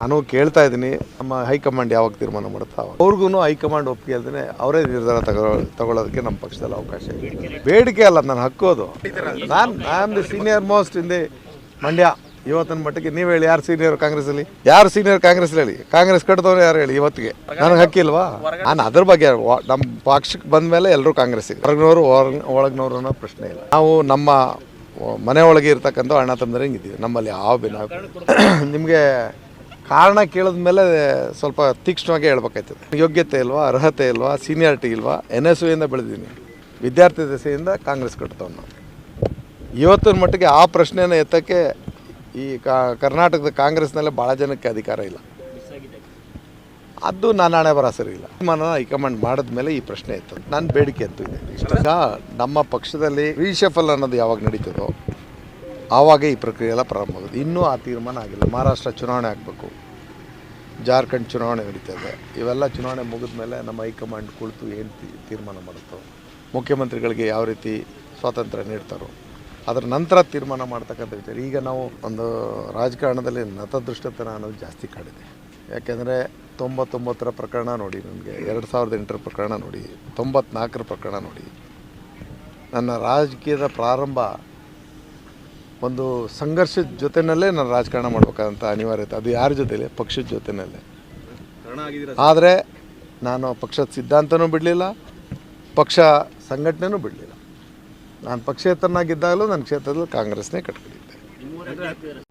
ನಾನು ಕೇಳ್ತಾ ಇದ್ದೀನಿ, ನಮ್ಮ ಹೈಕಮಾಂಡ್ ಯಾವಾಗ ತೀರ್ಮಾನ ಮಾಡುತ್ತಾ ಅವ್ರಿಗೂ ಹೈಕಮಾಂಡ್ ಒಪ್ಪಿಗೆ ಅಲ್ದೇ ಅವರೇ ನಿರ್ಧಾರ ತಗೋ ತಗೊಳ್ಳೋದಕ್ಕೆ ನಮ್ಮ ಪಕ್ಷದಲ್ಲಿ ಅವಕಾಶ ಇದೆ. ಬೇಡಿಕೆ ಅಲ್ಲ, ನಾನು ಹಕ್ಕು ಅದು ನಾನು I am the senior most in the Mandya. ಇವತ್ತಿನ ಮಟ್ಟಿಗೆ ನೀವು ಹೇಳಿ, ಯಾರು ಸೀನಿಯರ್ ಕಾಂಗ್ರೆಸ್ಸಲ್ಲಿ? ಯಾರು ಸೀನಿಯರ್ ಕಾಂಗ್ರೆಸ್ ಹೇಳಿ? ಕಾಂಗ್ರೆಸ್ ಕಟ್ಟಿದವ್ರು ಯಾರು ಹೇಳಿ ಇವತ್ತಿಗೆ? ನನಗೆ ಹಕ್ಕಿಲ್ವಾ? ನಾನು ಅದ್ರ ಬಗ್ಗೆ ನಮ್ಮ ಪಕ್ಷಕ್ಕೆ ಬಂದ ಮೇಲೆ ಎಲ್ಲರೂ ಕಾಂಗ್ರೆಸ್ಸಿಗೆ. ಹೊರಗಿನವರು ಒಳಗಿನವರು ಅನ್ನೋ ಪ್ರಶ್ನೆ ಇಲ್ಲ. ನಾವು ನಮ್ಮ ಮನೆ ಒಳಗೆ ಇರ್ತಕ್ಕಂಥ ಅಣ್ಣ ತಮ್ಮದ್ರೆ ಹಿಂಗಿದ್ದೀವಿ? ನಮ್ಮಲ್ಲಿ ಯಾವ ಬಿನ್ನ ನಿಮಗೆ ಕಾರಣ ಕೇಳಿದ ಮೇಲೆ ಸ್ವಲ್ಪ ತೀಕ್ಷ್ಣವಾಗಿ ಹೇಳ್ಬೇಕಾಯ್ತದೆ. ಯೋಗ್ಯತೆ ಇಲ್ವಾ, ಅರ್ಹತೆ ಇಲ್ವಾ ಸೀನಿಯಾರಿಟಿ ಇಲ್ವಾ ಎನ್ ಎಸ್ ಯುಯಿಂದ ಬೆಳೆದೀನಿ. ವಿದ್ಯಾರ್ಥಿ ದಶೆಯಿಂದ ಕಾಂಗ್ರೆಸ್ ಕಟ್ತವ್ ನಾವು ಇವತ್ತಿನ ಮಟ್ಟಿಗೆ ಆ ಪ್ರಶ್ನೆನ ಎತ್ತಕ್ಕೆ ಈ ಕರ್ನಾಟಕದ ಕಾಂಗ್ರೆಸ್ನಲ್ಲೇ ಭಾಳ ಜನಕ್ಕೆ ಅಧಿಕಾರ ಇಲ್ಲ. ಅದು ನಾನು ಹಣೆ ಬರ ಸರಿ ಇಲ್ಲ. ತೀರ್ಮಾನ ಹೈಕಮಾಂಡ್ ಮಾಡಿದ್ಮೇಲೆ ಈ ಪ್ರಶ್ನೆ ಇತ್ತು ನನ್ನ ಬೇಡಿಕೆ ಅಂತೂ ಇದೆ. ನಮ್ಮ ಪಕ್ಷದಲ್ಲಿ ರೀಶಫಲ್ ಅನ್ನೋದು ಯಾವಾಗ ನಡೀತದೋ ಆವಾಗ ಈ ಪ್ರಕ್ರಿಯೆ ಎಲ್ಲ ಪ್ರಾರಂಭ ಆಗೋದು ಇನ್ನೂ ಆ ತೀರ್ಮಾನ ಆಗಿಲ್ಲ. ಮಹಾರಾಷ್ಟ್ರ ಚುನಾವಣೆ ಆಗಬೇಕು. ಜಾರ್ಖಂಡ್ ಚುನಾವಣೆ ನಡೀತದೆ ಇವೆಲ್ಲ ಚುನಾವಣೆ ಮುಗಿದ ಮೇಲೆ ನಮ್ಮ ಹೈಕಮಾಂಡ್ ಕುಳಿತು ಏನು ತೀರ್ಮಾನ ಮಾಡುತ್ತೋ, ಮುಖ್ಯಮಂತ್ರಿಗಳಿಗೆ ಯಾವ ರೀತಿ ಸ್ವಾತಂತ್ರ್ಯ ನೀಡ್ತಾರೋ, ಅದರ ನಂತರ ತೀರ್ಮಾನ ಮಾಡ್ತಕ್ಕಂಥ ವಿಚಾರ. ಈಗ ನಾವು ಒಂದು ರಾಜಕಾರಣದಲ್ಲಿ ನತದೃಷ್ಟತನ ಅನ್ನೋದು ಜಾಸ್ತಿ ಕಾಡಿದೆ. ಯಾಕೆಂದರೆ ತೊಂಬತ್ತೊಂಬತ್ತರ ಪ್ರಕರಣ ನೋಡಿ ನನಗೆ ಎರಡು ಸಾವಿರದ ಎಂಟರ ಪ್ರಕರಣ ನೋಡಿ, ತೊಂಬತ್ನಾಲ್ಕರ ಪ್ರಕರಣ ನೋಡಿ. ನನ್ನ ರಾಜಕೀಯದ ಪ್ರಾರಂಭ ಒಂದು ಸಂಘರ್ಷದ ಜೊತೆಯಲ್ಲೇ ನಾನು ರಾಜಕಾರಣ ಮಾಡ್ಬೇಕಾದಂಥ ಅನಿವಾರ್ಯತೆ ಅದು ಯಾರ ಜೊತೆಲೆ? ಪಕ್ಷದ ಜೊತೆಯಲ್ಲೇ ಆದರೆ ನಾನು ಪಕ್ಷದ ಸಿದ್ಧಾಂತನೂ ಬಿಡಲಿಲ್ಲ ಪಕ್ಷ ಸಂಘಟನೆನೂ ಬಿಡಲಿಲ್ಲ. ನಾನು ಪಕ್ಷೇತರನಾಗಿದ್ದಾಗಲೂ ನನ್ನ ಕ್ಷೇತ್ರದಲ್ಲಿ ಕಾಂಗ್ರೆಸ್ನೇ ಕಟ್ಕೊಂಡಿದ್ದೆ.